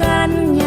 กัน